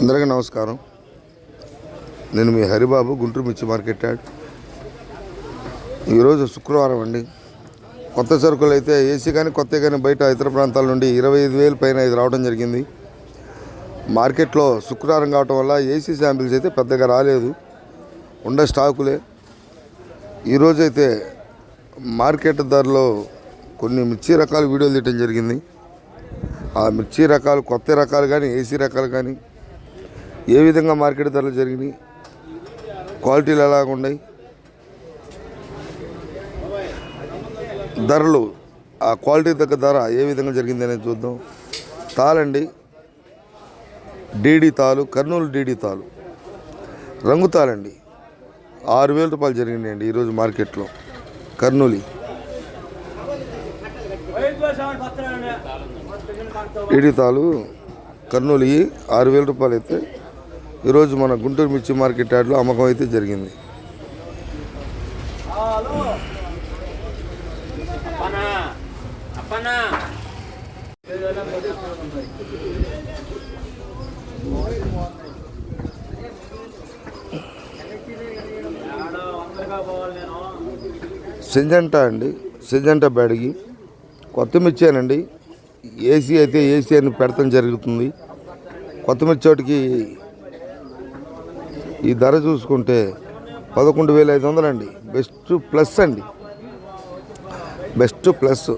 అందరికీ నమస్కారం. నేను మీ హరిబాబు గుంటూరు మిర్చి మార్కెట్ యాడ్. ఈరోజు శుక్రవారం అండి. కొత్త సరుకులు అయితే ఏసీ కానీ కొత్త కానీ బయట ఇతర ప్రాంతాల నుండి ఇరవై ఐదు వేలు పైన ఇది రావడం జరిగింది. మార్కెట్లో శుక్రవారం కావటం వల్ల ఏసీ శాంపిల్స్ అయితే పెద్దగా రాలేదు. ఉండే స్టాకులే. ఈరోజు అయితే మార్కెట్ ధరలో కొన్ని మిర్చి రకాలు వీడియోలు తీయటం జరిగింది. ఆ మిర్చి రకాలు కొత్త రకాలు కానీ ఏసీ రకాలు కానీ ఏ విధంగా మార్కెట్ ధరలు జరిగినాయి? క్వాలిటీలు ఎలాగ ఉన్నాయి? ధరలు ఆ క్వాలిటీ తగ్గ ధర ఏ విధంగా జరిగింది అనేది చూద్దాం. తాళండి. డీడీ తాలు కర్నూలు డీడీ తాలు. రంగు తాళండి. ఆరు వేల రూపాయలు జరిగినాయండి ఈరోజు మార్కెట్లో. కర్నూలి. డీడీ తాలు కర్నూలు ఆరు వేల రూపాయలు అయితే ఈరోజు మన గుంటూరు మిర్చి మార్కెట్ యార్డ్లో అమ్మకం అయితే జరిగింది. అప్పనా సెంజంటా అండి సెంజంటా బ్యాడిగి. కొత్త మిర్చానండి ఏసీ అయితే ఏసీ అని పెడతాం జరుగుతుంది. కొత్త మిర్చోటికి ఈ ధర చూసుకుంటే పదకొండు వేల ఐదు వందలండి బెస్ట్ ప్లస్ అండి. Best plus.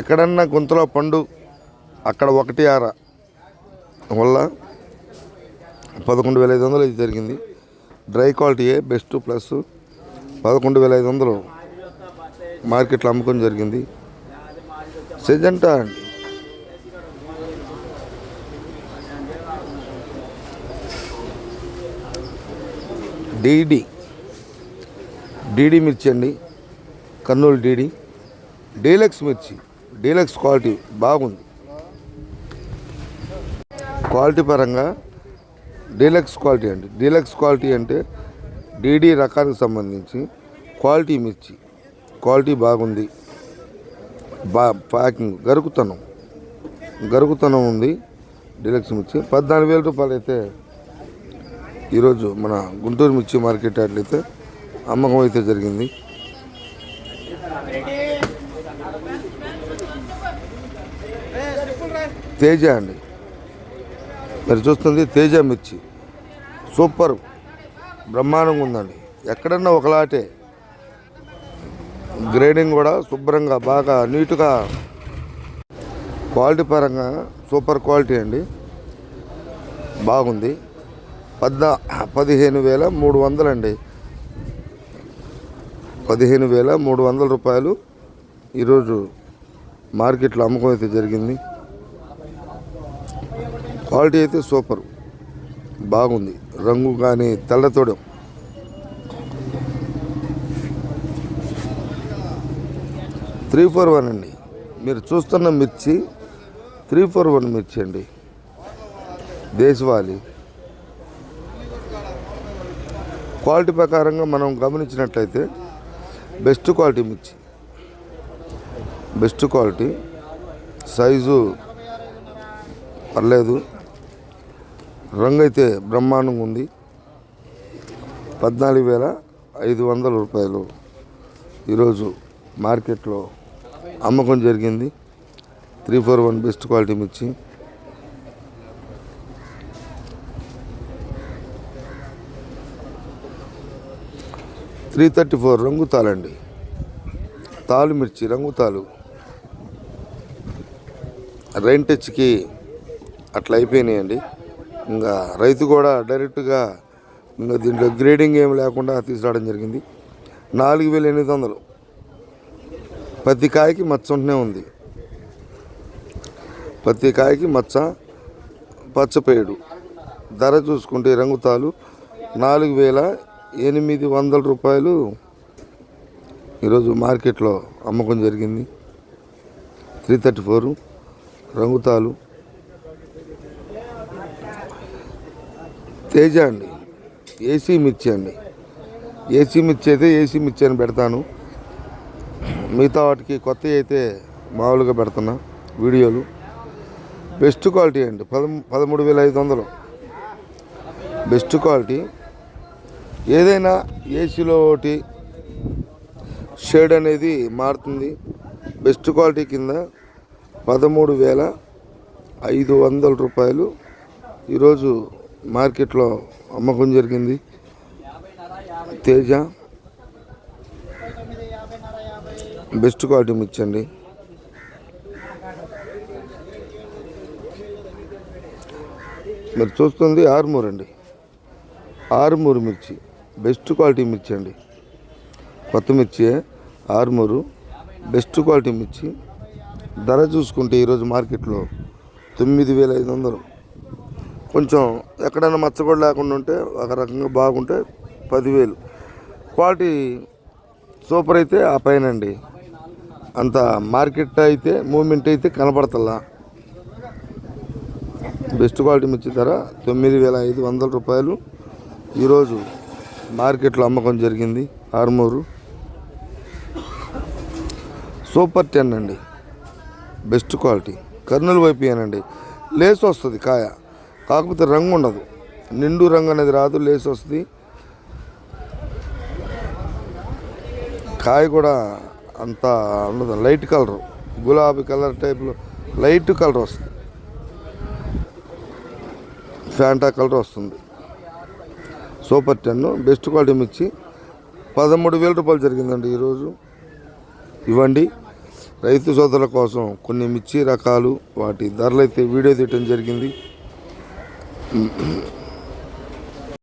ఎక్కడన్నా గుంతలో పండు అక్కడ ఒకటి ఆర. వల్ల పదకొండు వేల ఐదు వందలు ఇది జరిగింది. డ్రై క్వాలిటీయే బెస్ట్ ప్లస్. పదకొండు వేల ఐదు వందలు మార్కెట్లో అమ్మకం జరిగింది. సెజెంటా అండి. డీడీ డీడీ మిర్చి అండి. కర్నూలు డీడీ డీలక్స్ మిర్చి. డీలక్స్ క్వాలిటీ బాగుంది. క్వాలిటీ పరంగా డీలక్స్ క్వాలిటీ అండి. డీలక్స్ క్వాలిటీ అంటే డీడీ రకానికి సంబంధించి క్వాలిటీ మిర్చి. క్వాలిటీ బాగుంది. బా ప్యాకింగ్ గరుకుతనం. గరుకుతనం ఉంది డీలక్స్ మిర్చి. పద్నాలుగు వేల రూపాయలు అయితే ఈరోజు మన గుంటూరు మిర్చి మార్కెట్ అట్లయితే అమ్మకం అయితే జరిగింది. తేజ అండి. మీరు చూస్తుంది తేజ మిర్చి. సూపర్. బ్రహ్మాండంగా ఉందండి. ఎక్కడన్నా ఒకలాటే. గ్రేడింగ్ కూడా శుభ్రంగా బాగా నీట్గా క్వాలిటీ పరంగా సూపర్ క్వాలిటీ అండి. బాగుంది. పద్నా పదిహేను వేల మూడు వందలండి. పదిహేను వేల మూడు వందల రూపాయలు ఈరోజు మార్కెట్లో అమ్మకం అయితే జరిగింది. క్వాలిటీ అయితే సూపర్. బాగుంది. రంగు కానీ తెల్లతోడం త్రీ ఫోర్ వన్ అండి. మీరు చూస్తున్న మిర్చి త్రీ ఫోర్ వన్ మిర్చి అండి. దేశవాళీ. క్వాలిటీ ప్రకారంగా మనం గమనించినట్లయితే బెస్ట్ క్వాలిటీ మిర్చి. Best quality. సైజు పర్లేదు. రంగు అయితే బ్రహ్మాండంగా ఉంది. పద్నాలుగు వేల ఐదు వందల రూపాయలు ఈరోజు మార్కెట్లో అమ్మకం జరిగింది. Three four one best quality మిర్చి. త్రీ థర్టీ ఫోర్ రంగు తాళండి తాలు మిర్చి రంగు తాలు రైన్ టచ్కి అట్లా అయిపోయినాయండి. ఇంకా రైతు కూడా డైరెక్ట్గా ఇంకా దీంట్లో గ్రేడింగ్ ఏం లేకుండా తీసుకురావడం జరిగింది. నాలుగు వేల ఎనిమిది వందలు. ప్రతి కాయకి మచ్చ ఉంటూనే ఉంది. ప్రతి కాయకి మచ్చ పచ్చపేడు ధర చూసుకుంటే రంగుతాలు నాలుగు వేల ఎనిమిది వందల రూపాయలు ఈరోజు మార్కెట్లో అమ్మకం జరిగింది. త్రీ థర్టీ ఫోరు రంగుతాలు. తేజ అండి ఏసీ మిర్చి అండి. ఏసీ మిర్చి అయితే ఏసీ మిర్చి అని పెడతాను. మిగతా వాటికి కొత్త అయితే మామూలుగా పెడుతున్నా వీడియోలు. బెస్ట్ క్వాలిటీ అండి పదమూడు వేల ఐదు వందలు. Best quality. ఏదైనా ఏసీలో ఒకటి షేడ్ అనేది మారుతుంది. బెస్ట్ క్వాలిటీ కింద పదమూడు వేల ఐదు వందల రూపాయలు ఈరోజు మార్కెట్లో అమ్మకం జరిగింది. తేజ బెస్ట్ క్వాలిటీ మిర్చి అండి మీరు చూస్తుంది ఆరుమూరు అండి ఆరుమూరు మిర్చి. బెస్ట్ క్వాలిటీ మిర్చి అండి. కొత్త మిర్చి ఆర్మూరు. బెస్ట్ క్వాలిటీ మిర్చి. ధర చూసుకుంటే ఈరోజు మార్కెట్లో తొమ్మిది వేల ఐదు వందలు. కొంచెం ఎక్కడైనా మచ్చగొడ లేకుండా ఉంటే ఒక రకంగా బాగుంటే పదివేలు. క్వాలిటీ సూపర్ అయితే ఆ పైన అండి అంత మార్కెట్ అయితే మూమెంట్ అయితే కనపడతల్లా బెస్ట్ క్వాలిటీ మిర్చి ధర తొమ్మిది వేల ఐదు వందల రూపాయలు. ఈరోజు మార్కెట్లో అమ్మకం జరిగింది. ఆర్మూరు. సూపర్ టెన్ అండి. Best quality. కర్నూలు వైపు లేస్ వస్తుంది కాయ. కాకపోతే రంగు ఉండదు. నిండు రంగు అనేది రాదు లేస్ వస్తుంది. కాయ కూడా అంత ఉండదు. Light colour. గులాబీ కలర్ టైప్లో లైట్ కలర్ వస్తుంది. ఫ్యాంటా కలర్ వస్తుంది. సూపర్ టెన్ బెస్ట్ క్వాలిటీ మిర్చి పదమూడు వేల రూపాయలు జరిగిందండి ఈరోజు. ఇవ్వండి. రైతు సోదరుల కోసం కొన్ని మిర్చి రకాలు వాటి ధరలు అయితే వీడియో తీయటం జరిగింది.